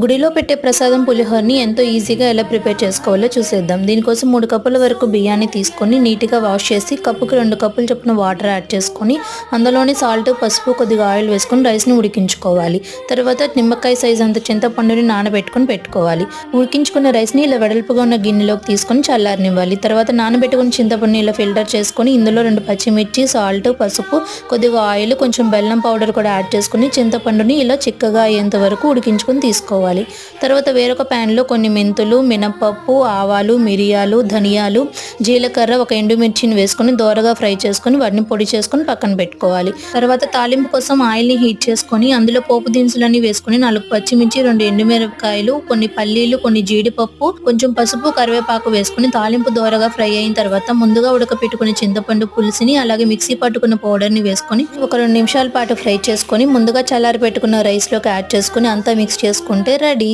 గుడిలో పెట్టే ప్రసాదం పులిహోరని ఎంతో ఈజీగా ఎలా ప్రిపేర్ చేసుకోవాలో చూసేద్దాం. దీనికోసం మూడు కప్పుల వరకు బియ్యాన్ని తీసుకొని నీట్గా వాష్ చేసి కప్పుకి రెండు కప్పులు చొప్పున వాటర్ యాడ్ చేసుకొని అందులోనే సాల్ట్ పసుపు కొద్దిగా ఆయిల్ వేసుకొని రైస్ని ఉడికించుకోవాలి. తర్వాత నిమ్మకాయ సైజ్ అంత చింతపండుని నానబెట్టుకొని పెట్టుకోవాలి. ఉడికించుకున్న రైస్ని ఇలా వెడల్పుగా ఉన్న గిన్నెలోకి తీసుకొని చల్లారనివ్వాలి. తర్వాత నానబెట్టుకున్న చింతపండుని ఇలా ఫిల్టర్ చేసుకొని ఇందులో రెండు పచ్చిమిర్చి సాల్ట్ పసుపు కొద్దిగా ఆయిల్ కొంచెం బెల్లం పౌడర్ కూడా యాడ్ చేసుకుని చింతపండుని ఇలా చిక్కగా అయ్యేంత వరకు ఉడికించుకొని తీసుకోవాలి. తర్వాత వేరొక ప్యాన్లో కొన్ని మెంతులు మినపప్పు ఆవాలు మిరియాలు ధనియాలు జీలకర్ర ఒక ఎండుమిర్చిని వేసుకొని దోరగా ఫ్రై చేసుకొని వాటిని పొడి చేసుకొని పక్కన పెట్టుకోవాలి. తర్వాత తాలింపు కోసం ఆయిల్ని హీట్ చేసుకొని అందులో పోపు దినుసులన్నీ వేసుకొని నాలుగు పచ్చిమిర్చి రెండు ఎండుమిరపకాయలు కొన్ని పల్లీలు కొన్ని జీడిపప్పు కొంచెం పసుపు కరివేపాకు వేసుకొని తాలింపు దోరగా ఫ్రై అయిన తర్వాత ముందుగా ఉడకపెట్టుకుని చింతపండు పులుసుని అలాగే మిక్సీ పట్టుకున్న పౌడర్ని వేసుకొని ఒక రెండు నిమిషాల పాటు ఫ్రై చేసుకొని ముందుగా చల్లారి పెట్టుకున్న రైస్లోకి యాడ్ చేసుకొని అంతా మిక్స్ చేసుకుంటే రెడీ.